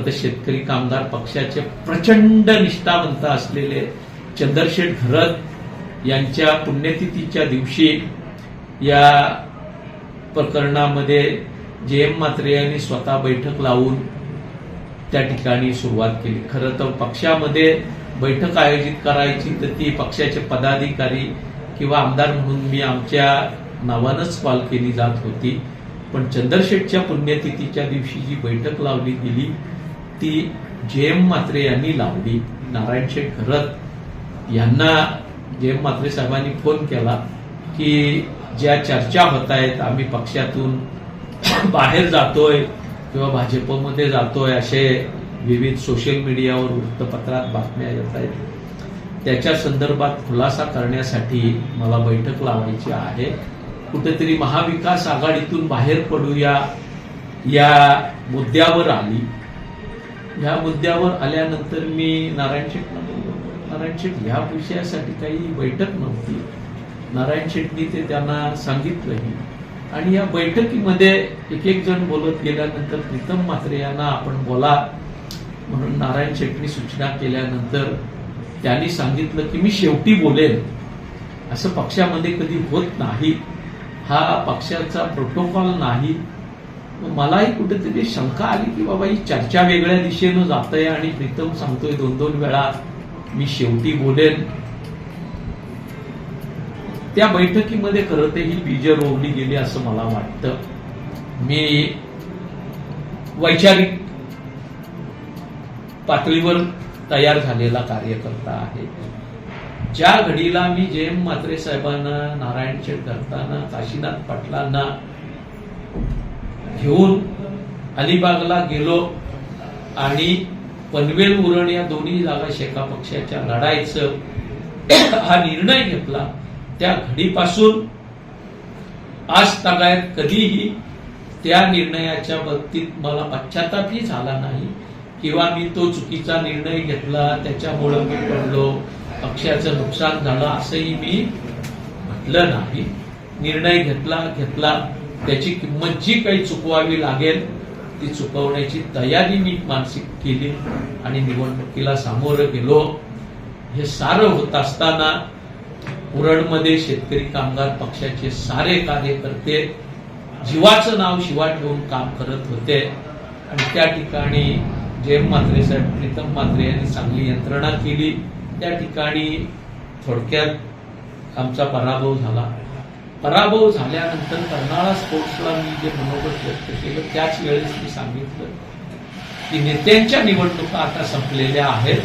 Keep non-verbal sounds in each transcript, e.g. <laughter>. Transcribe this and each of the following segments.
खरं तर शेतकरी कामगार पक्षाचे प्रचंड निष्ठावंत असलेले चंद्रशेठ घरत यांच्या पुण्यतिथीच्या दिवशी या प्रकरणामध्ये जे एम म्हात्रे यांनी स्वतः बैठक लावून त्या ठिकाणी सुरुवात केली. खरं तर पक्षामध्ये बैठक आयोजित करायची तर ती पक्षाचे पदाधिकारी किंवा आमदार म्हणून मी आमच्या नावानंच कॉल केली जात होती. पण चंद्रशेठच्या पुण्यतिथीच्या दिवशी जी बैठक लावली गेली ती जे एम म्हात्रे यांनी लावली नारायण शेठ खरत यांना जे एम म्हात्रे साहेबांनी फोन केला की ज्या चर्चा होत आहेत आम्ही पक्षातून बाहेर जातोय किंवा भाजपमध्ये जातोय असे विविध सोशल मीडियावर वृत्तपत्रात बातम्या येत आहेत. त्याच्या संदर्भात खुलासा करण्यासाठी मला बैठक लावायची आहे. कुठेतरी महाविकास आघाडीतून बाहेर पडूया या मुद्द्यावर आली. ह्या मुद्द्यावर आल्यानंतर मी नारायण शेटना बोललो. नारायण शेठ ह्या विषयासाठी काही बैठक नव्हती. नारायण शेटनी ते त्यांना सांगितलंही. आणि या बैठकीमध्ये एक एक जण बोलत गेल्यानंतर प्रीतम म्हात्रे यांना आपण बोला म्हणून नारायण शेटनी सूचना केल्यानंतर त्यांनी सांगितलं की मी शेवटी बोलेन. असं पक्षामध्ये कधी होत नाही. हा पक्षाचा प्रोटोकॉल नाही. मलाही कुठेतरी शंका आली की बाबा ही चर्चा वेगळ्या दिशेनं जात आहे आणि प्रीतम सांगतोय दोन दोन वेळा मी शेवटी बोलेन. त्या बैठकीमध्ये खरं तर ही बीज रोवली गेली असं मला वाटतं. मी वैचारिक पातळीवर तयार झालेला कार्यकर्ता आहे. ज्या घडीला मी जयम म्हात्रे साहेबांना नारायण शेठ करताना काशीनाथ पाटलांना घेऊन अलिबागला गेलो आणि पनवेल उरण या दोन्ही जागा शेका पक्षाच्या लढायचं <coughs> हा निर्णय घेतला. त्या घडीपासून आज तागायत कधीही त्या निर्णयाच्या बाबतीत मला पश्चातापही झाला नाही किंवा मी तो चुकीचा निर्णय घेतला त्याच्यामुळं मी पडलो पक्षाचं नुकसान झालं असंही मी म्हटलं नाही. निर्णय घेतला घेतला. त्याची किंमत जी काही चुकवावी लागेल ती चुकवण्याची तयारी मी मानसिक केली आणि निवडणुकीला सामोरं गेलो. हे सारं होत असताना उरणमध्ये शेतकरी कामगार पक्षाचे सारे कार्यकर्ते जीवाचं नाव शिवा ठेवून काम करत होते. आणि त्या ठिकाणी जयम म्हात्रे साहेब प्रीतम म्हात्रे यांनी चांगली यंत्रणा केली. त्या ठिकाणी थोडक्यात आमचा पराभव झाला. पराभव झाल्यानंतर कर्नाळा स्पोर्ट्सला मी जे मनोगत व्यक्त केलं त्याच वेळेस मी सांगितलं की नेत्यांच्या निवडणुका आता संपलेल्या आहेत.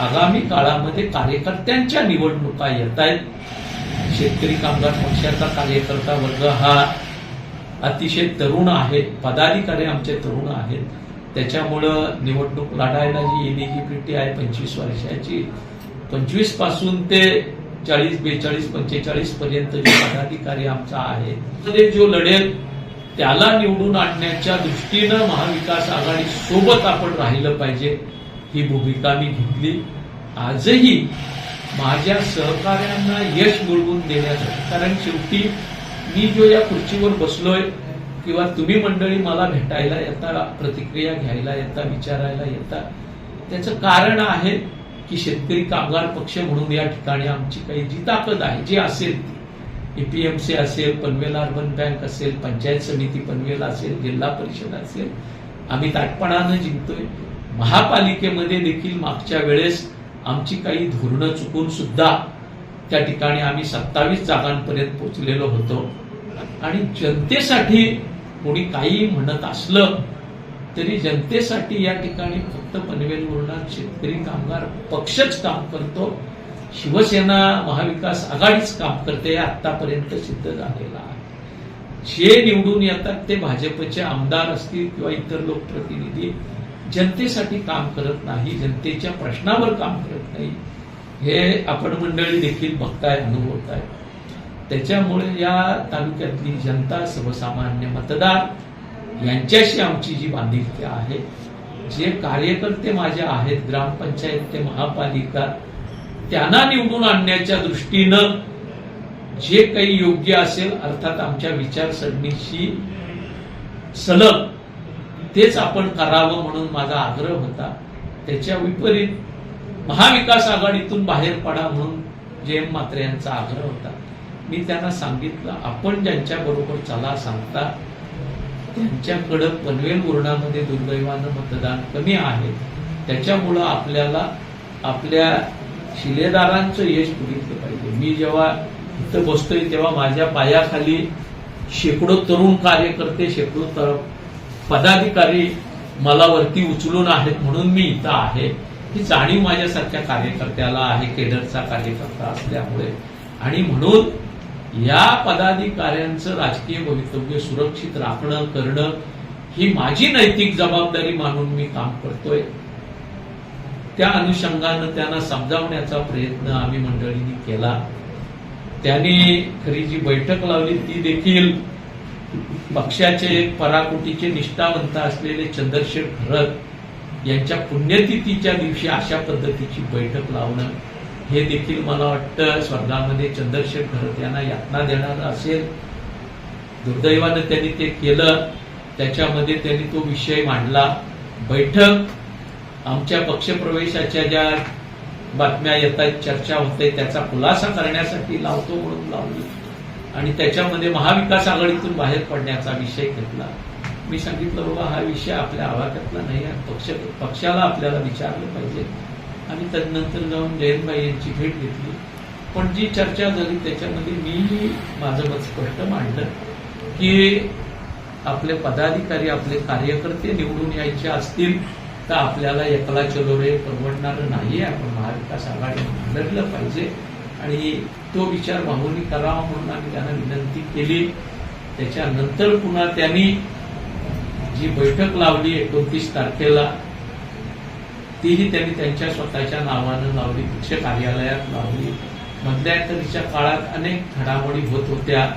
आगामी काळामध्ये कार्यकर्त्यांच्या निवडणुका येत आहेत शेतकरी कामगार पक्षाचा कार्यकर्ता वर्ग हा अतिशय तरुण आहे. पदाधिकारी आमचे तरुण आहेत. त्याच्यामुळं निवडणूक लढायला जी एलिजिबिलिटी आहे पंचवीस वर्षाची पंचवीसपासून ते चाळीस बेचाळीस पंचेचाळीस पर्यंत जे पदाधिकारी आमचा आहे ते जो लढेल त्याला निवडून आणण्याच्या दृष्टीनं महाविकास आघाडी सोबत आपण राहिलं पाहिजे ही भूमिका मी घेतली. आजही माझ्या सहकार्यांना यश मिळवून देण्यासाठी कारण शेवटी मी जो या खुर्चीवर बसलोय किंवा तुम्ही मंडळी मला भेटायला येता प्रतिक्रिया घ्यायला येता विचारायला येता त्याचं कारण आहे की शेतकरी कामगार पक्ष म्हणून या ठिकाणी आमची काही जी ताकद आहे जी असेल ती. एपीएमसी असेल पनवेल अर्बन बँक असेल पंचायत समिती पनवेल असेल जिल्हा परिषद असेल आम्ही ताटपणानं जिंकतोय. महापालिकेमध्ये देखील मागच्या वेळेस आमची काही धोरणं चुकून सुद्धा त्या ठिकाणी आम्ही सत्तावीस जागांपर्यंत पोचलेलो होतो. आणि जनतेसाठी कोणी काही म्हणत असलं तरी जनतेसाठी या ठिकाणी फक्त पनवेल उरणार शेतकरी कामगार पक्षच काम करतो. शिवसेना महाविकास आघाडीच काम करते हे आतापर्यंत सिद्ध झालेलं आहे. जे निवडून येतात ते भाजपचे आमदार असतील किंवा इतर लोकप्रतिनिधी. जनतेसाठी काम करत नाही जनतेच्या प्रश्नावर काम करत नाही. हे आपण मंडळी देखील बघताय अनुभवताय. त्याच्यामुळे या तालुक्यातली जनता सर्वसामान्य मतदार यांच्याशी आमची जी बांधिलकी आहे जे कार्यकर्ते माझे आहेत ग्रामपंचायत ते महापालिका त्यांना निवडून आणण्याच्या दृष्टीनं जे काही योग्य असेल अर्थात आमच्या विचारसरणीशी सलग तेच आपण करावं म्हणून माझा आग्रह होता. त्याच्या विपरीत महाविकास आघाडीतून बाहेर पडा म्हणून जयंत म्हात्रे यांचा आग्रह होता. मी त्यांना सांगितलं आपण ज्यांच्याबरोबर चला सांगता त्यांच्याकडं पनवेल उर्णामध्ये दुर्दैवानं मतदान कमी आहे. त्याच्यामुळं आपल्याला आपल्या शिलेदारांचं यश बघितलं पाहिजे. मी जेव्हा इथं बसतोय तेव्हा माझ्या पायाखाली शेकडो तरुण कार्यकर्ते शेकडो तर पदाधिकारी मला वरती उचलून आहेत म्हणून मी इथं आहे. ही जाणीव माझ्यासारख्या कार्यकर्त्याला आहे केडरचा कार्यकर्ता असल्यामुळे. आणि म्हणून या पदाधिकाऱ्यांचं राजकीय भवितव्य सुरक्षित राखणं करणं ही माझी नैतिक जबाबदारी मानून मी काम करतोय. त्या अनुषंगानं त्यांना समजावण्याचा प्रयत्न आम्ही मंडळींनी केला. त्यांनी खरी जी बैठक लावली ती देखील पक्षाचे पराकुटीचे पराकोटीचे निष्ठावंत असलेले चंद्रशेखर भरत यांच्या पुण्यतिथीच्या दिवशी अशा पद्धतीची बैठक लावणं हे देखील मला वाटतं स्वर्गामध्ये चंद्रशेख भरत यांना यातना देणारं असेल. दुर्दैवानं त्यांनी ते केलं. त्याच्यामध्ये त्यांनी तो विषय मांडला. बैठक आमच्या पक्षप्रवेशाच्या ज्या बातम्या येत आहेत चर्चा होते त्याचा खुलासा करण्यासाठी लावतो म्हणून लावली. आणि त्याच्यामध्ये महाविकास आघाडीतून बाहेर पडण्याचा विषय घेतला. मी सांगितलं बाबा हा विषय आपल्या आवाक्यातला नाही आहे. पक्ष पक्षाला आपल्याला विचारलं पाहिजे. आणि तदनंतर जाऊन जयंतबाई यांची भेट घेतली. पण जी चर्चा झाली त्याच्यामध्ये मी माझं मत स्पष्ट मांडलं की आपले पदाधिकारी आपले कार्यकर्ते निवडून यायचे असतील तर आपल्याला एकला चलो रे परवडणारं नाही आपण महाविकास आघाडी लढलं पाहिजे. आणि तो विचार भावनी करावा म्हणून आम्ही त्यांना विनंती केली. त्याच्यानंतर पुन्हा त्यांनी जी बैठक लावली एकोणतीस तारखेला तीही त्यांनी त्यांच्या स्वतःच्या नावानं लावली पक्ष कार्यालयात लावली. मधल्या काळात अनेक घडामोडी होत होत्या.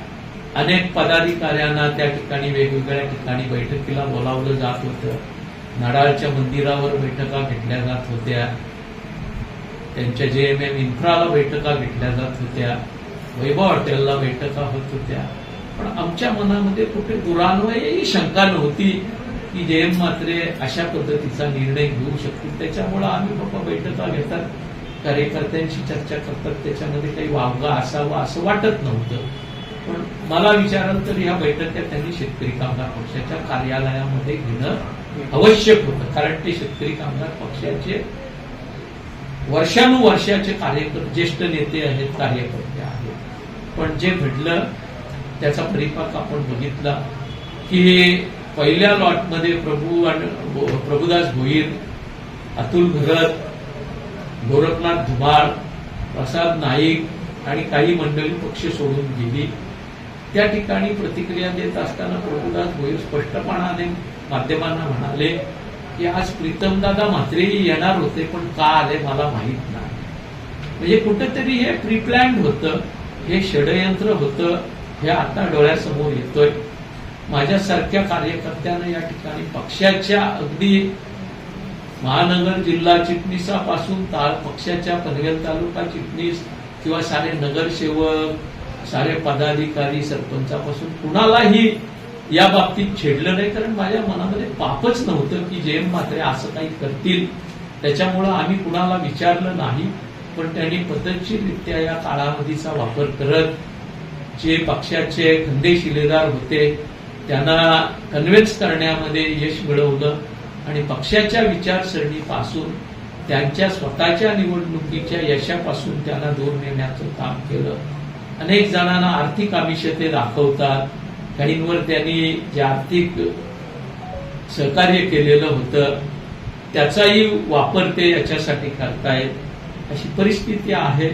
अनेक पदाधिकाऱ्यांना त्या ठिकाणी वेगवेगळ्या ठिकाणी बैठकीला बोलावलं जात होतं. नडाळच्या मंदिरावर बैठका घेतल्या जात होत्या. त्यांच्या जे एम एम इन्फ्राला बैठका घेतल्या जात होत्या. वैभव हॉटेलला बैठका होत होत्या. पण आमच्या मनामध्ये कुठे दुरान्वयही शंका नव्हती. की जयंत मात्रे अशा पद्धतीचा निर्णय घेऊ शकतील त्याच्यामुळे आम्ही बाबा बैठका घेतात. कार्यकर्त्यांशी चर्चा करतात त्याच्यामध्ये काही वावगा असावा असं वाटत नव्हतं. पण मला विचाराल तर या बैठका त्यांनी शेतकरी कामगार पक्षाच्या कार्यालयामध्ये घेणं आवश्यक होतं कारण ते शेतकरी कामगार पक्षाचे वर्षानुवर्षाचे कार्यकर्ते ज्येष्ठ नेते आहेत कार्यकर्ते आहेत. पण जे घडलं त्याचा परिपाक आपण बघितला की पहिल्या लॉटमध्ये प्रभू आणि प्रभुदास भोईर अतुल भरत गोरखनाथ धुमाळ प्रसाद नाईक आणि काही मंडळी पक्ष सोडून गेली. त्या ठिकाणी प्रतिक्रिया देत असताना प्रभुदास भोईर स्पष्टपणाने माध्यमांना म्हणाले की आज प्रीतमदादा म्हात्रेही येणार होते पण का आले मला माहीत नाही. म्हणजे कुठंतरी हे प्रीप्लॅन्ड होतं हे षडयंत्र होतं हे आता डोळ्यासमोर येतोय. माझ्यासारख्या कार्यकर्त्यानं या ठिकाणी पक्षाच्या अगदी महानगर जिल्हा चिटणीसापासून पक्षाच्या पनवेल तालुका चिटणीस किंवा सारे नगरसेवक सारे पदाधिकारी सरपंचापासून कुणालाही या बाबतीत छेडलं नाही. कारण माझ्या मनामध्ये पापच नव्हतं की जयंत मात्रे असं काही करतील. त्याच्यामुळं आम्ही कुणाला विचारलं नाही पण त्यांनी पद्धतशीररित्या या काळामधीचा वापर करत जे पक्षाचे खंदे शिलेदार होते त्यांना कन्व्हिन्स करण्यामध्ये यश मिळवलं आणि पक्षाच्या विचारसरणीपासून त्यांच्या स्वतःच्या निवडणुकीच्या यशापासून त्यांना दूर नेण्याचं काम केलं. अनेक जणांना आर्थिक आमिष ते दाखवतात. काहींवर त्यांनी जे आर्थिक सहकार्य केलेलं होतं त्याचाही वापर ते याच्यासाठी करतायत. अशी परिस्थिती आहे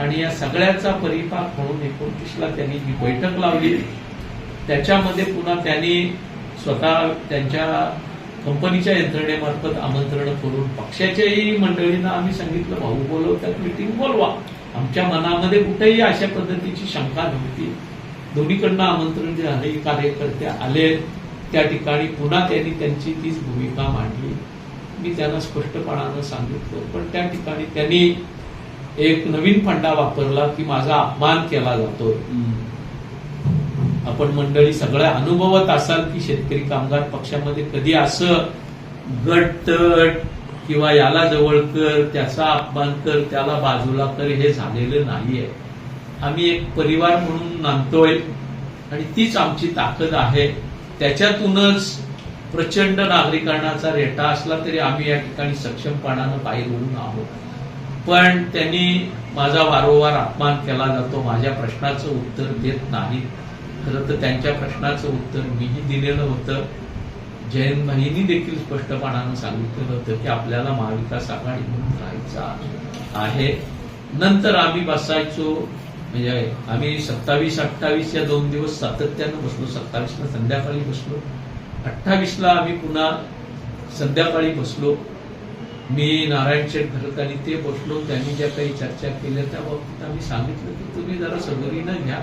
आणि या सगळ्याचा परिपाक म्हणून एकोणतीसला त्यांनी जी बैठक लावली त्याच्यामध्ये पुन्हा त्यांनी स्वतः त्यांच्या कंपनीच्या यंत्रणेमार्फत आमंत्रण करून पक्षाच्याही मंडळींना आम्ही सांगितलं भाऊ बोलवतात मिटिंग बोलवा. आमच्या मनामध्ये कुठेही अशा पद्धतीची शंका नव्हती. दोन्हीकडनं आमंत्रण जे आहे कार्यकर्ते आले त्या ठिकाणी पुन्हा त्यांनी त्यांची तीच भूमिका मांडली. मी त्यांना स्पष्टपणानं सांगितलं पण त्या ठिकाणी त्यांनी एक नवीन फंडा वापरला की माझा अपमान केला जातो आपण मंडळी सगळ्या अनुभवत असाल की शेतकरी कामगार पक्षामध्ये कधी असं गटतट किंवा याला जवळ कर त्याचा अपमान कर त्याला बाजूला कर हे झालेलं नाहीये. आम्ही एक परिवार म्हणून नांदतोय आणि तीच आमची ताकद आहे. त्याच्यातूनच प्रचंड नागरिकांचा रेटा असला तरी आम्ही या ठिकाणी सक्षमपणानं बाहेर होऊन आहोत. पण त्यांनी माझा वारंवार अपमान केला जातो माझ्या प्रश्नाचं उत्तर देत नाही खरं तर त्यांच्या प्रश्नाचं उत्तर मीही दिलेलं होतं. जयंत भाईंनी देखील स्पष्टपणानं सांगितलेलं होतं की आपल्याला महाविकास आघाडी म्हणून राहायचा आहे. नंतर आम्ही बसायचो म्हणजे आम्ही सत्तावीस अठ्ठावीस या दोन दिवस सातत्यानं बसलो. सत्तावीसला संध्याकाळी बसलो. अठ्ठावीसला आम्ही पुन्हा संध्याकाळी बसलो. मी नारायण शेठ भरत आणि ते बसलो. त्यांनी ज्या काही चर्चा केल्या त्या बाबतीत आम्ही सांगितलं की तुम्ही जरा सबरीनं घ्या.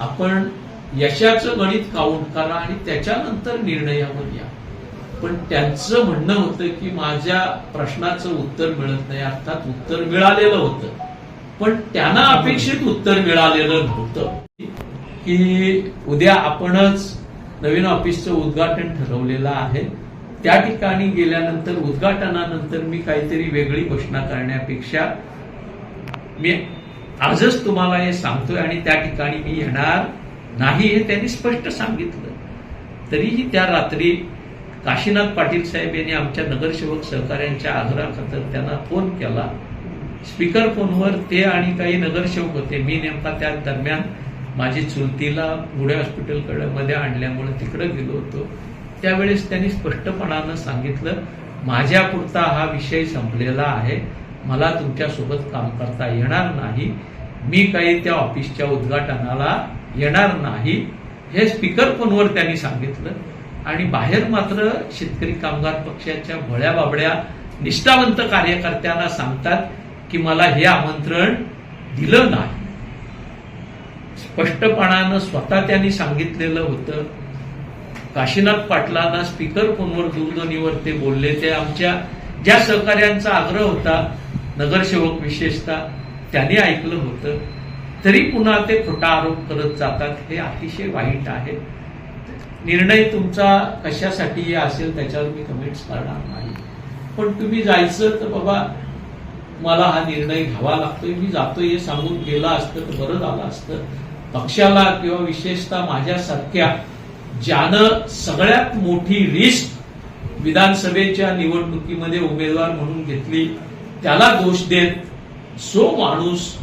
आपण यशाचं गणित काउंट करा आणि त्याच्यानंतर निर्णयावर या. पण त्यांचं म्हणणं होतं की माझ्या प्रश्नाचं उत्तर मिळत नाही अर्थात उत्तर मिळालेलं होतं. पण त्यांना अपेक्षित उत्तर मिळालेलं नव्हतं. की उद्या आपणच नवीन ऑफिसचं उद्घाटन ठरवलेलं आहे. त्या ठिकाणी गेल्यानंतर उद्घाटनानंतर मी काहीतरी वेगळी घोषणा करण्यापेक्षा मी आजच तुम्हाला हे सांगतोय आणि त्या ठिकाणी मी येणार नाही हे त्यांनी स्पष्ट सांगितलं. तरीही त्या रात्री काशीनाथ पाटील साहेब यांनी आमच्या नगरसेवक सहकाऱ्यांच्या आग्रहाखातर त्यांना फोन केला. स्पीकर फोनवर ते आणि काही नगरसेवक होते. मी नेमका त्या दरम्यान माझी चुलतीला पुढे हॉस्पिटलकडे मध्ये आणल्यामुळे तिकडे गेलो होतो. त्यावेळेस त्यांनी स्पष्टपणानं सांगितलं माझ्यापुरता हा विषय संपलेला आहे. मला तुमच्यासोबत काम करता येणार नाही. मी काही त्या ऑफिसच्या उद्घाटनाला येणार नाही. हे स्पीकर फोनवर त्यांनी सांगितलं. आणि बाहेर मात्र शेतकरी कामगार पक्षाच्या भोळ्या बाबड्या निष्ठावंत कार्यकर्त्यांना सांगतात की मला हे आमंत्रण दिलं नाही. स्पष्टपणानं स्वतः त्यांनी सांगितलेलं होतं. काशीनाथ पाटलांना स्पीकर फोनवर दूरध्वनीवर ते बोलले. ते आमच्या ज्या सहकार्यांचा आग्रह होता नगरसेवक विशेषतः त्याने ऐकलं होतं तरी पुन्हा ते खोटा आरोप करत जातात हे अतिशय वाईट आहे. निर्णय तुमचा कशासाठी असेल त्याच्यावर मी कमेंट्स करणार नाही. पण तुम्ही जायचं तर बाबा मला हा निर्णय घ्यावा लागतोय मी जातोय हे सांगून गेला असतं तर बरं झालं असतं. पक्षाला किंवा विशेषतः माझ्यासारख्या ज्यानं सगळ्यात मोठी रिस्क विधानसभेच्या निवडणुकीमध्ये उमेदवार म्हणून घेतली त्याला दोष देत सो माणूस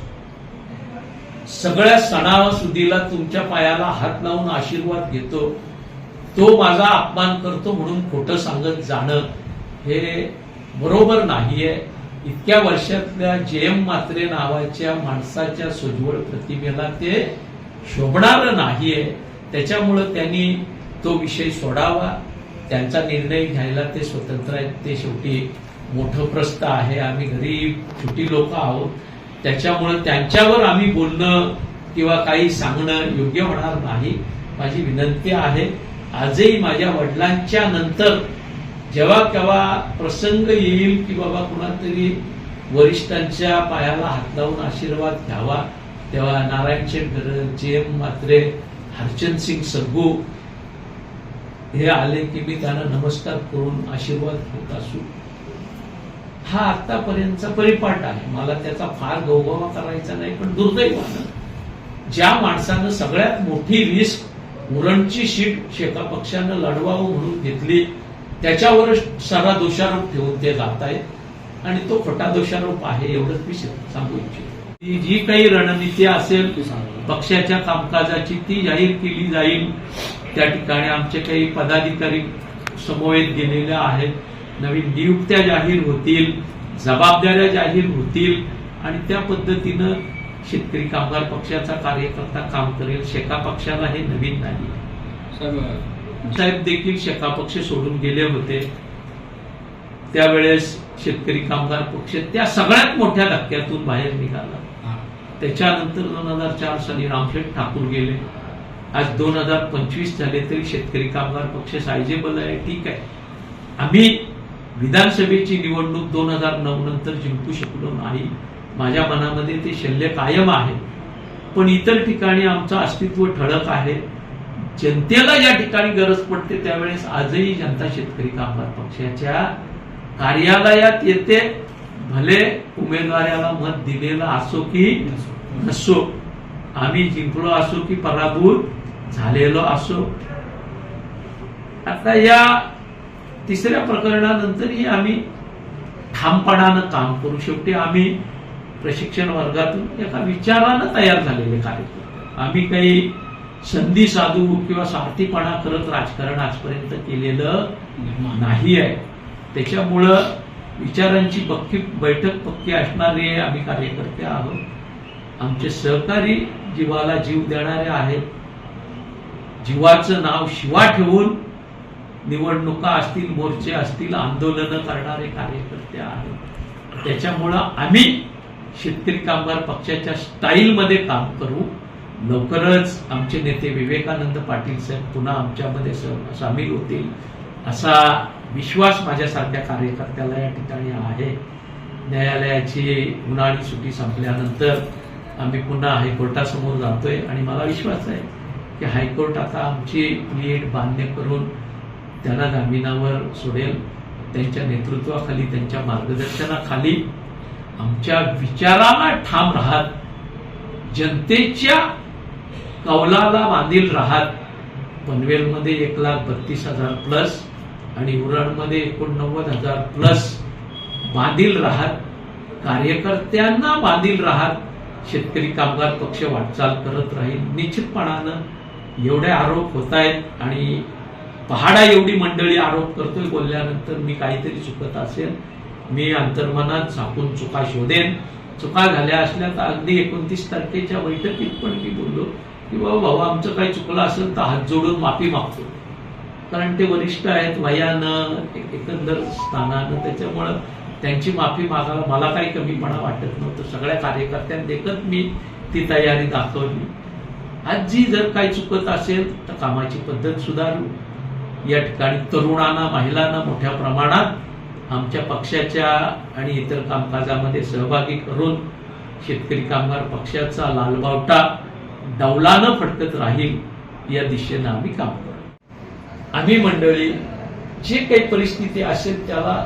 सगळ्या सणासुदीला तुमच्या पायाला हात लावून आशीर्वाद घेतो तो माझा अपमान करतो म्हणून खोटं सांगत जाणं हे बरोबर नाहीये. इतक्या वर्षातल्या जे एम मात्रे नावाच्या माणसाच्या सोज्वळ प्रतिमेला ते शोभणार नाहीये. त्याच्यामुळं त्यांनी तो विषय सोडावा. त्यांचा निर्णय घ्यायला ते स्वतंत्र आहेत. ते शेवटी मोठं प्रस्त आहे आम्ही गरीब छोटी लोक आहोत. त्याच्यामुळं त्यांच्यावर आम्ही बोलणं किंवा काही सांगणं योग्य होणार नाही. माझी विनंती आहे आजही माझ्या वडिलांच्या नंतर जेव्हा केव्हा प्रसंग येईल की बाबा कुणातरी वरिष्ठांच्या पायाला हात लावून आशीर्वाद घ्यावा तेव्हा नारायण शेठ मात्रे हरचंद सिंग सग्गू हे आले की मी त्यांना नमस्कार करून आशीर्वाद घेत असू. हा आतापर्यंतचा परिपाठ आहे. मला त्याचा फार गौगवा करायचा नाही पण दुर्दैवानं ज्या माणसानं सगळ्यात मोठी रिस्क उरणची शीट शेका पक्षानं लढवावं म्हणून घेतली त्याच्यावर सारा दोषारोप ठेवून ते जात आहेत आणि तो खोटा दोषारोप आहे एवढंच मी सांगू इच्छितो. ती जी काही रणनीती असेल पक्षाच्या कामकाजाची ती जाहीर केली जाईल. त्या ठिकाणी आमचे काही पदाधिकारी समवेत गेलेले आहेत. नवीन नियुक्त्या जाहीर होतील जबाबदाऱ्या जाहीर होतील आणि त्या पद्धतीनं शेतकरी कामगार पक्षाचा कार्यकर्ता काम करेल शेका पक्षाला हे नवीन नाही. साहेब साहेब देखील शेका पक्ष सोडून गेले होते. त्यावेळेस शेतकरी कामगार पक्ष त्या सगळ्यात मोठ्या धक्क्यातून बाहेर निघाला. त्याच्यानंतर दोन हजार चार साली रामशेठ ठाकूर गेले. आज दोन हजार पंचवीस झाले तरी शेतकरी कामगार पक्ष सायजेबल आहे ठीक आहे. आम्ही विधानसभेची निवडणूक दोन हजार नऊ नंतर जिंकू शकलो नाही. माझ्या मनामध्ये ते शल्य कायम आहे. पण इतर ठिकाणी आमचं अस्तित्व ठळक आहे. जनतेला या ठिकाणी गरज पडते त्यावेळेस आजही जनता शेतकरी कामगार पक्षाच्या कार्यालयात येते. भले उमेदवाराला मत दिलेलं असो की नसो आम्ही जिंकलो असो की पराभूत झालेलो असो. आता या तिसऱ्या प्रकरणानंतरही आम्ही ठामपणानं काम करू. शेवटी आम्ही प्रशिक्षण वर्गातून एका विचारानं तयार झालेले कार्यकर्ते. आम्ही काही संधी साधू किंवा स्वार्थीपणा करत राजकारण आजपर्यंत केलेलं नाही आहे. त्याच्यामुळं विचारांची पक्की बैठक पक्की असणारे आम्ही कार्यकर्ते आहोत. आमचे सहकारी जीवाला जीव देणारे आहेत. जीवाचं नाव शिवा ठेवून निवडणुका असतील मोर्चे असतील आंदोलनं करणारे कार्यकर्ते आहेत. त्याच्यामुळं आम्ही शेतकरी कामगार पक्षाच्या स्टाईलमध्ये काम करू. लवकरच आमचे नेते विवेकानंद पाटील साहेब पुन्हा आमच्यामध्ये स- सामील होतील असा विश्वास माझ्यासारख्या कार्यकर्त्याला या ठिकाणी आहे. न्यायालयाची उन्हाळी सुट्टी संपल्यानंतर आम्ही पुन्हा हायकोर्टासमोर जातोय आणि मला विश्वास आहे की हायकोर्ट आता आमची प्लेट मान्य करून त्यांना जामिनावर सोडेल. त्यांच्या नेतृत्वाखाली त्यांच्या मार्गदर्शनाखाली आमच्या विचाराला ठाम राहत. जनतेच्या कौलाला बांधील राहत. पनवेलमध्ये एक लाख बत्तीस हजार प्लस आणि उरणमध्ये एकोणनव्वद हजार प्लस बांधील राहत. कार्यकर्त्यांना बांधील राहत. शेतकरी कामगार पक्ष वाटचाल करत राहील. निश्चितपणानं एवढे आरोप होत आहेत आणि पहाडा एवढी मंडळी आरोप करतोय बोलल्यानंतर मी काहीतरी चुकत असेल मी अंतर्मनात झाकून चुका शोधेन. चुका झाल्या असल्या तर अगदी एकोणतीस तारखेच्या बैठकीत पण मी बोललो की बाबा भाऊ आमचं काही चुकलं असेल तर हात जोडून माफी मागतो. कारण ते वरिष्ठ आहेत वयानं एकंदर स्थानानं त्याच्यामुळं त्यांची माफी मागायला मला काही कमीपणा वाटत नव्हतं. सगळ्या कार्यकर्त्यांदेखत मी ती तयारी दाखवली. आज जी जर काही चुकत असेल तर कामाची पद्धत सुधारू. या ठिकाणी तरुणांना महिलांना मोठ्या प्रमाणात आमच्या पक्षाच्या आणि इतर कामकाजामध्ये सहभागी करून शेतकरी कामगार पक्षाचा लालबावटा डौलानं फडकत राहील या दिशेनं आम्ही काम करू आम्ही मंडळी जे काही परिस्थिती असेल त्याला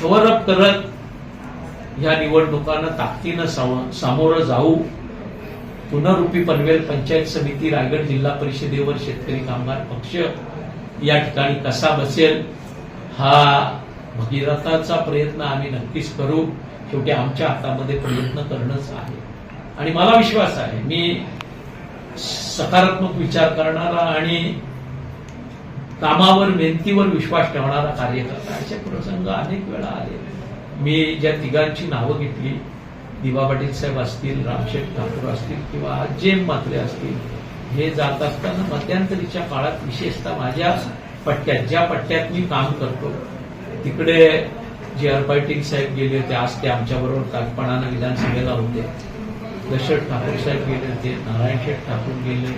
कव्हर अप करत या निवडणुकांना ताकदीनं सामोरं जाऊ पुनरुपी पनवेल पंचायत समिती रायगड जिल्हा परिषदेवर शेतकरी कामगार पक्ष या ठिकाणी कसा बसेल हा भगीरथाचा प्रयत्न आम्ही नक्कीच करू. शेवटी आमच्या हातामध्ये प्रयत्न करणंच आहे. आणि मला विश्वास आहे मी सकारात्मक विचार करणारा आणि कामावर मेहनतीवर विश्वास ठेवणारा कार्यकर्ता असे प्रसंग अनेक वेळा आले. मी ज्या तिघांची नावं घेतली दिवा पाटील साहेब असतील रामशेठ ठाकूर असतील किंवा जेम मात्रे असतील हे जात असताना मध्यंतरीच्या काळात विशेषतः माझ्या पट्ट्यात ज्या पट्ट्यात मी काम करतो तिकडे जे आर पाटील साहेब गेले होते आज ते आमच्याबरोबर कागपणानं विधानसभेला होते. दशरथ ठाकूर साहेब गेले होते नारायण शेठ ठाकूर गेले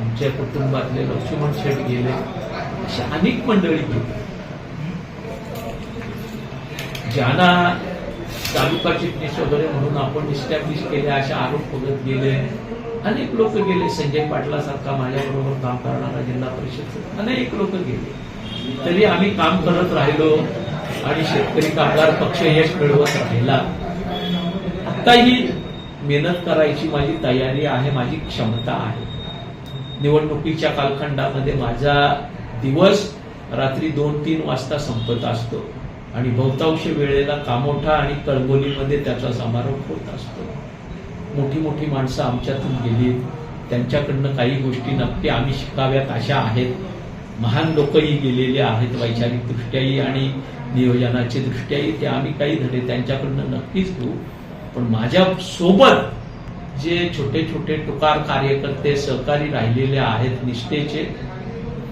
आमच्या कुटुंबातले लक्ष्मण शेठ गेले अशा अनेक मंडळी गेली. ज्यांना तालुका चिटणीस वगैरे म्हणून आपण इस्टॅब्लिश केले असे आरोप बघत गेले. अनेक लोक गेले. संजय पाटलासारखा माझ्याबरोबर काम करणारा जिल्हा परिषद अनेक लोक गेले. तरी आम्ही काम करत राहिलो आणि शेतकरी कामगार पक्ष यश मिळवत राहिला. आताही मेहनत करायची माझी तयारी आहे माझी क्षमता आहे. निवडणुकीच्या कालखंडामध्ये माझा दिवस रात्री दोन तीन वाजता संपत असतो. आणि बहुतांश वेळेला कामोठा आणि कळबोलीमध्ये त्याचा समारोप होत असतो. मोठी मोठी माणसं आमच्यातून गेली. त्यांच्याकडनं काही गोष्टी नक्की आम्ही शिकाव्यात अशा आहेत. महान लोकही गेलेले आहेत वैचारिक दृष्ट्याही आणि नियोजनाची दृष्ट्याही. ते आम्ही काही धडे त्यांच्याकडनं नक्कीच घेऊ. पण माझ्या सोबत जे छोटे छोटे टुकार कार्यकर्ते सहकारी राहिलेले आहेत निष्ठेचे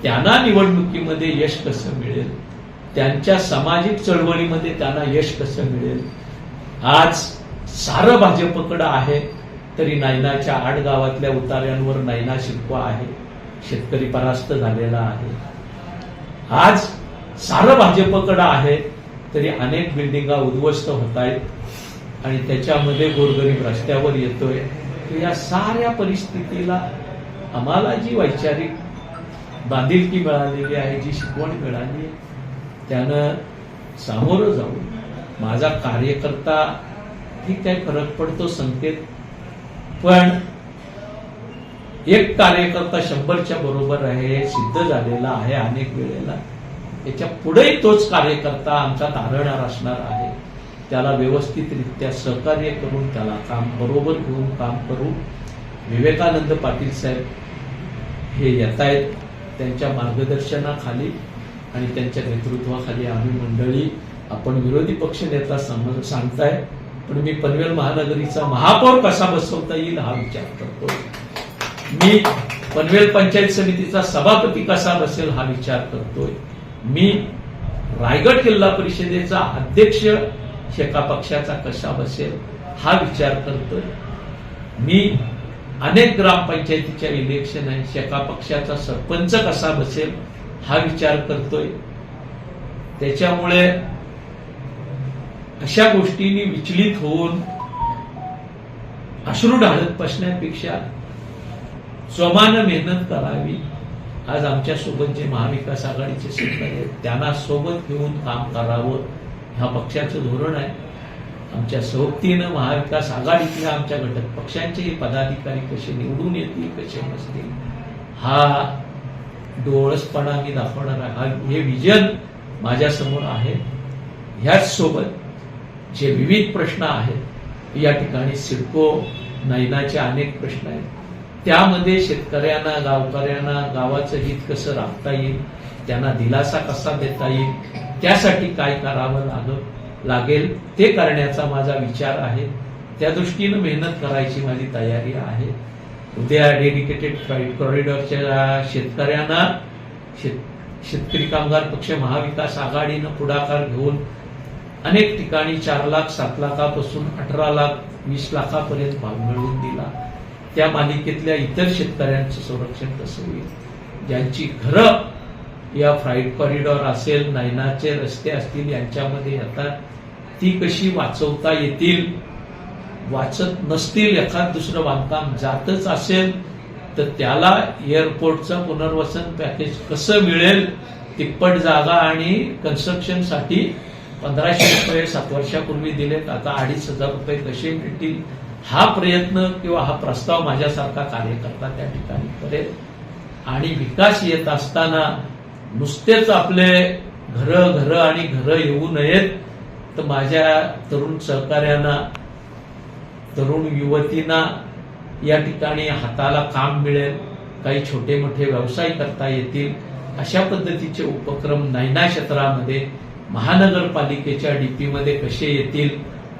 त्यांना निवडणुकीमध्ये यश कसं मिळेल? त्यांच्या सामाजिक चळवळीमध्ये त्यांना यश कसं मिळेल? आज सारं भाजपकडं आहे तरी नैनाच्या आड गावातल्या उतार्यांवर नैना शिल्प आहे शेतकरी परास्त झालेला आहे. आज सारं भाजपकडं आहे तरी अनेक बिल्डिंगा उद्ध्वस्त होत आहेत आणि त्याच्यामध्ये गोरगरीब रस्त्यावर येतोय. तर या साऱ्या परिस्थितीला आम्हाला जी वैचारिक बांधिलकी मिळालेली आहे जी शिकवण मिळाली आहे त्यानं सामोरं जाऊन माझा कार्यकर्ता ठीक आहे फरक पडतो संकेत पण एक कार्यकर्ता शंभरच्या बरोबर आहे हे सिद्ध झालेला आहे अनेक वेळेला. याच्या पुढेही तोच कार्यकर्ता आमचा धारणार असणार आहे. त्याला व्यवस्थितरित्या सहकार्य करून त्याला काम बरोबर घेऊन काम करू. विवेकानंद पाटील साहेब हे येत आहेत त्यांच्या मार्गदर्शनाखाली आणि त्यांच्या नेतृत्वाखाली आम्ही मंडळी आपण विरोधी पक्ष नेता सम- सांगताय. पण मी पनवेल महानगरीचा महापौर कसा बसवता येईल हा विचार करतो मी पनवेल पंचायत समितीचा सभापती कसा बसेल हा विचार करतोय. मी रायगड जिल्हा परिषदेचा अध्यक्ष शेका पक्षाचा कसा बसेल हा विचार करतोय. मी अनेक ग्रामपंचायतीच्या इलेक्शन आहे शेका पक्षाचा सरपंच कसा बसेल हा विचार करतोय. त्याच्यामुळे अशा गोष्टींनी विचलित होऊन अश्रू ढाळत बसण्यापेक्षा जोमानं मेहनत करावी. आज आमच्यासोबत जे महाविकास आघाडीचे सरकार आहेत त्यांना सोबत घेऊन काम करावं ह्या पक्षाचं धोरण आहे. आमच्या सोबतीनं महाविकास आघाडीतल्या आमच्या घटक पक्षांचेही पदाधिकारी कसे निवडून येतील कसे नसतील हा डोळसपणा मी दाखवणार आहे. हा हे विजन माझ्यासमोर आहे. ह्याच सोबत जे विविध प्रश्न आहेत या ठिकाणी सिडको नैनाचे अनेक प्रश्न आहेत. त्यामध्ये शेतकऱ्यांना गावकऱ्यांना गावाचं हित कसं राखता येईल त्यांना दिलासा कसा देता येईल त्यासाठी काय करावं लाग लागेल ते करण्याचा माझा विचार आहे. त्या दृष्टीनं मेहनत करायची माझी तयारी आहे. उद्या डेडिकेटेड कॉरिडॉरच्या शेतकऱ्यांना शेत शेतकरी कामगार पक्ष महाविकास आघाडीनं पुढाकार घेऊन अनेक ठिकाणी चार लाख सात लाखापासून अठरा लाख वीस लाखापर्यंत भाव मिळवून दिला. त्या मालिकेतल्या इतर शेतकऱ्यांचं संरक्षण कसं होईल? ज्यांची घरं या फ्लाईट कॉरिडॉर असेल नैनाचे रस्ते असतील यांच्यामध्ये येतात ती कशी वाचवता येतील? वाचत नसतील एखाद दुसरं बांधकाम जातच असेल तर त्याला एअरपोर्टचं पुनर्वसन पॅकेज कसं मिळेल? तिप्पट जागा आणि कन्स्ट्रक्शनसाठी पंधराशे रुपये सात वर्षापूर्वी दिलेत. आता अडीच हजार रुपये कसे मिळतील? हा प्रयत्न किंवा हा प्रस्ताव माझ्यासारखा कार्यकर्ता त्या ठिकाणी करेल. आणि विकास येत असताना नुसतेच आपले घरं घरं आणि घरं येऊ नयेत तर माझ्या तरुण सहकार्यांना तरुण युवतींना या ठिकाणी हाताला काम मिळेल. काही छोटे मोठे व्यवसाय करता येतील. अशा पद्धतीचे उपक्रम नैना क्षेत्रामध्ये महानगरपालिकेच्या डीपीमध्ये कसे येतील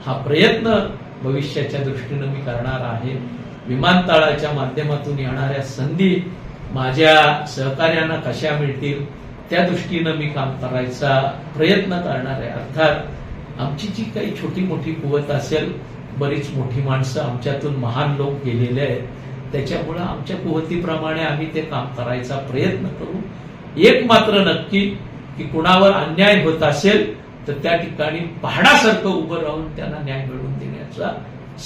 हा प्रयत्न भविष्याच्या दृष्टीनं मी करणार आहे. विमानतळाच्या माध्यमातून येणाऱ्या संधी माझ्या सहकार्यांना कशा मिळतील त्या दृष्टीनं मी काम करायचा प्रयत्न करणार आहे. अर्थात आमची जी काही छोटी मोठी कुवत असेल बरीच मोठी माणसं आमच्यातून महान लोक गेलेले आहेत. त्याच्यामुळं आमच्या कुवतीप्रमाणे आम्ही ते काम करायचा प्रयत्न करू. एक मात्र नक्की की कुणावर अन्याय होत असेल तर त्या ठिकाणी पहाडासारखं उभं राहून त्यांना न्याय मिळवून देण्याचा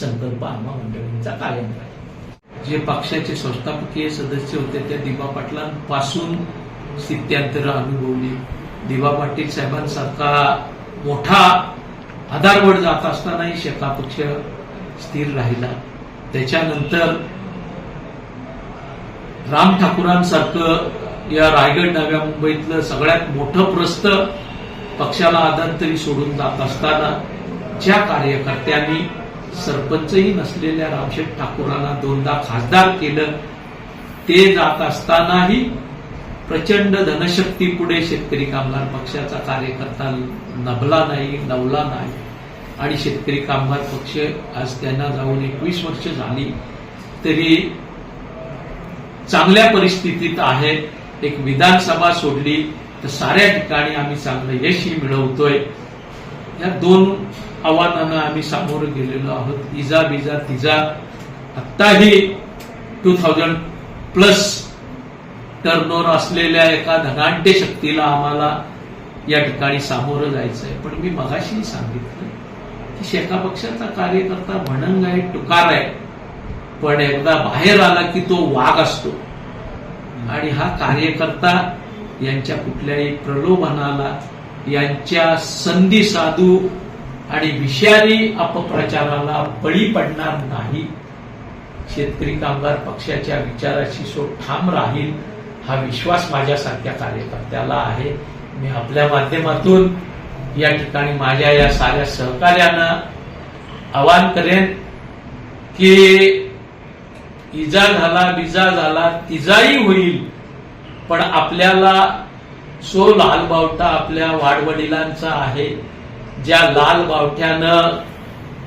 संकल्प आम्हा मंडळींचा कायम आहे जे पक्षाचे संस्थापकीय सदस्य होते त्या दिबा पाटलांपासून स्थित्यांतरं अनुभवली दिबा पाटील साहेबांसारखा मोठा आधारवड जात असतानाही शेका पक्ष स्थिर राहिला. त्याच्यानंतर राम ठाकूरांसारखं या रायगड नव्या मुंबईतलं सगळ्यात मोठं प्रस्त पक्षाला आधार तरी सोडून जात असताना ज्या कार्यकर्त्यांनी सरपंचही नसलेल्या रामशेठ ठाकूरांना दोनदा खासदार केलं ते जात असतानाही प्रचंड धनशक्ती पुढे शेतकरी कामगार पक्षाचा कार्यकर्ता नभला नाही नवला नाही. आणि शेतकरी कामगार पक्ष आज त्यांना जाऊन एकवीस वर्ष झाली तरी चांगल्या परिस्थितीत आहे. एक विधानसभा सोडली तर साऱ्या ठिकाणी आम्ही चांगलं यशही मिळवतोय. या दोन आव्हानांना आम्ही सामोरं गेलेलो आहोत. इजा बिजा तिजा. आत्ताही टू थाउजंड प्लस टर्नओव्हर असलेल्या एका धनाढ्य शक्तीला आम्हाला या ठिकाणी सामोरं जायचं आहे पण मी मगाशी सांगितलं की शेका पक्षाचा कार्यकर्ता भणंग आहे टुकार आहे. पण एकदा बाहेर आला की तो वाघ असतो. आणि हा कार्यकर्ता यांच्या कुठल्याही प्रलोभनाला यांच्या संधी साधू आणि विषारी अपप्रचाराला बळी पडणार नाही. शेतकरी कामगार पक्षाच्या विचाराशी सो ठाम राहील हा विश्वास माझ्यासारख्या कार्यकर्त्याला आहे. मी आपल्या माध्यमातून या ठिकाणी माझ्या या साऱ्या सहकार्यानं आवाहन करेन की इजा झाला बिजा झाला तिजाही होईल. पण आपल्याला सो लाल बावटा आपल्या वाडवडिलांचा आहे ज्या लाल बावट्यानं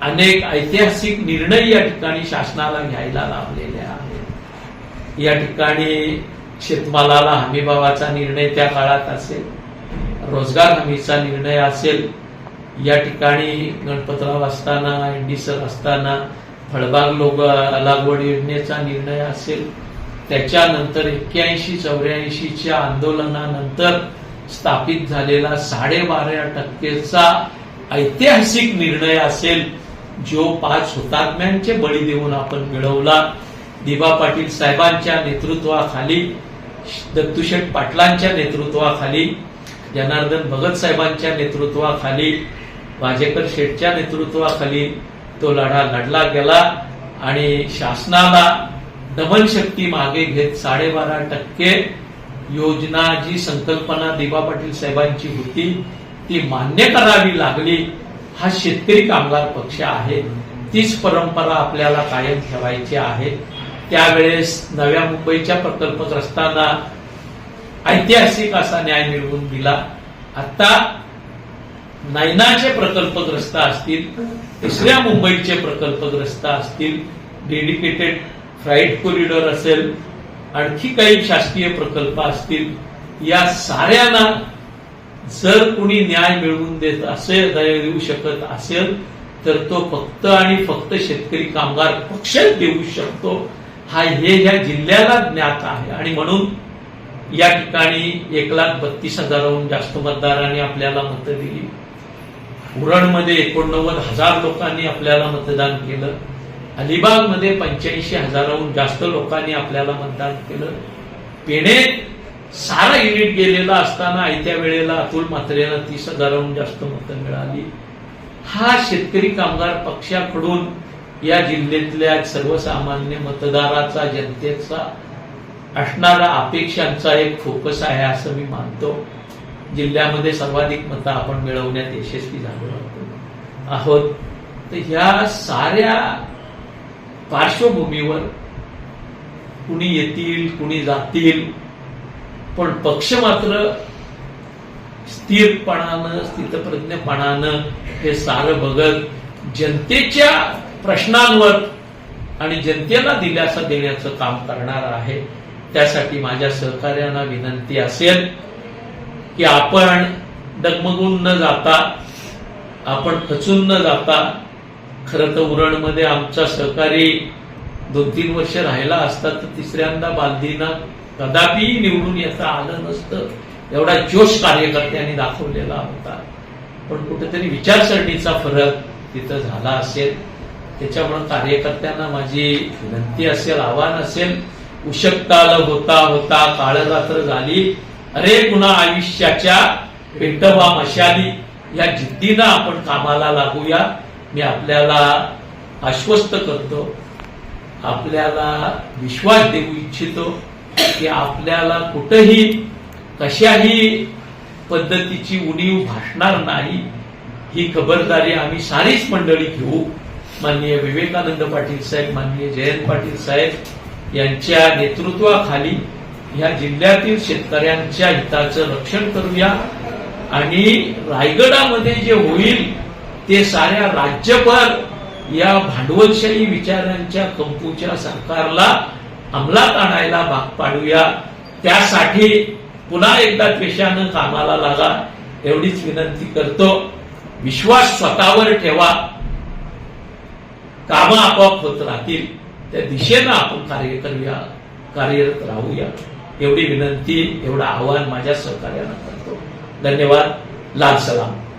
अनेक ऐतिहासिक निर्णय या ठिकाणी शासनाला घ्यायला लावलेले आहेत. या ठिकाणी शेतमालाला हमीभावाचा निर्णय त्या काळात असेल रोजगार हमीचा निर्णय असेल या ठिकाणी गणपतराव असताना एनडी सर असताना फळबाग लोक लागवड योजनेचा निर्णय असेल त्याच्यानंतर एक्क्याऐंशी चौऱ्याऐंशीच्या आंदोलनानंतर स्थापित झालेला साडेबारा टक्केचा ऐतिहासिक निर्णय असेल जो पाच हुतात्म्यांचे बळी देऊन आपण मिळवला. दिबा पाटील साहेबांच्या नेतृत्वाखाली दत्तूशेठ पाटलांच्या नेतृत्वाखाली जनार्दन भगत साहेबांच्या नेतृत्वाखाली वाजेकर शेठच्या नेतृत्वाखाली तो लढा लढला गेला आणि शासनाला दमन शक्ती मागे घेत साडेबारा टक्के योजना जी संकल्पना दिबा पाटील साहेबांची होती ती मान्य करावी लागली हा शेतकरी कामगार पक्ष आहे. तीच परंपरा आपल्याला कायम ठेवायची आहे. त्यावेळेस नव्या मुंबईच्या प्रकल्पग्रस्तांना ऐतिहासिक असा न्याय मिळवून दिला. आता नैनाचे प्रकल्पग्रस्त असतील तिसऱ्या मुंबईचे प्रकल्पग्रस्त असतील डेडिकेटेड फ्राईट कॉरिडॉर असेल आणखी काही शासकीय प्रकल्प असतील या साऱ्यांना जर कुणी न्याय मिळवून देत असेल देऊ शकत असेल तर तो फक्त आणि फक्त शेतकरी कामगार पक्षच देऊ शकतो. हा हे ह्या जिल्ह्याला ज्ञात आहे. आणि म्हणून या ठिकाणी एक लाख बत्तीस हजाराहून जास्त मतदारांनी आपल्याला मतं दिली. उरणमध्ये एकोणनव्वद हजार लोकांनी आपल्याला मतदान केलं. अलिबागमध्ये पंच्याऐंशी हजाराहून जास्त लोकांनी आपल्याला मतदान केलं. पेणे सारा युनिट गेलेला असताना आयत्या वेळेला अतुल म्हात्रेनं तीस हजाराहून जास्त मतं मिळाली. हा शेतकरी कामगार पक्षाकडून या जिल्ह्यातल्या सर्वसामान्य मतदाराचा जनतेचा असणारा अपेक्षांचा एक फोकस आहे असं मी मानतो. जिल्ह्यामध्ये सर्वाधिक मतं आपण मिळवण्यात यशस्वी झालो आहोत. तर ह्या साऱ्या पार्श्वभूमीवर कुणी येतील कुणी जातील पण पक्ष मात्र स्थिरपणानं स्थितप्रज्ञपणानं हे सारं बघत जनतेच्या प्रश्नांवर आणि जनतेला दिलासा देण्याचं काम करणार आहे. त्यासाठी माझ्या सहकार्यांना विनंती असेल. की आपण डगमगून न जाता आपण खचून न जाता खरं तर उरणमध्ये आमचा सहकारी दोन तीन वर्ष राहिला असता तर तिसऱ्यांदा बांधीना कदापि निवडून येता आलं नसतं. एवढा जोश कार्यकर्त्यांनी दाखवलेला होता. पण कुठेतरी विचारसरणीचा फरक तिथं झाला असेल. त्याच्यामुळे कार्यकर्त्यांना माझी विनंती असेल आव्हान असेल. उशक्ताल होता होता काळ रात्र झाली. अरे पुन्हा आयुष्याच्या पेटवा मशाली या जिद्दीनं आपण कामाला लागूया. मी आपल्याला आश्वस्त करतो आपल्याला विश्वास देऊ इच्छितो की आपल्याला कुठंही कशाही पद्धतीची उणीव भासणार नाही. ही खबरदारी आम्ही सारीच मंडळी घेऊ. माननीय विवेकानंद पाटील साहेब माननीय जयंत पाटील साहेब यांच्या नेतृत्वाखाली या जिल्ह्यातील शेतकऱ्यांच्या हिताचं रक्षण करूया. आणि रायगडामध्ये जे होईल ते साऱ्या राज्यभर या भांडवलशाही विचारांच्या कंपूच्या सरकारला अंमलात आणायला भाग पाडूया. त्यासाठी पुन्हा एकदा पेशानं कामाला लागा एवढीच विनंती करतो. विश्वास स्वतःवर ठेवा. कामं आपोआप होत राहतील. त्या दिशेनं आपण कार्य करूया कार्यरत राहूया. एवढी विनंती एवढं आव्हान माझ्या सहकार्यानं करतो. धन्यवाद. लाल सलाम.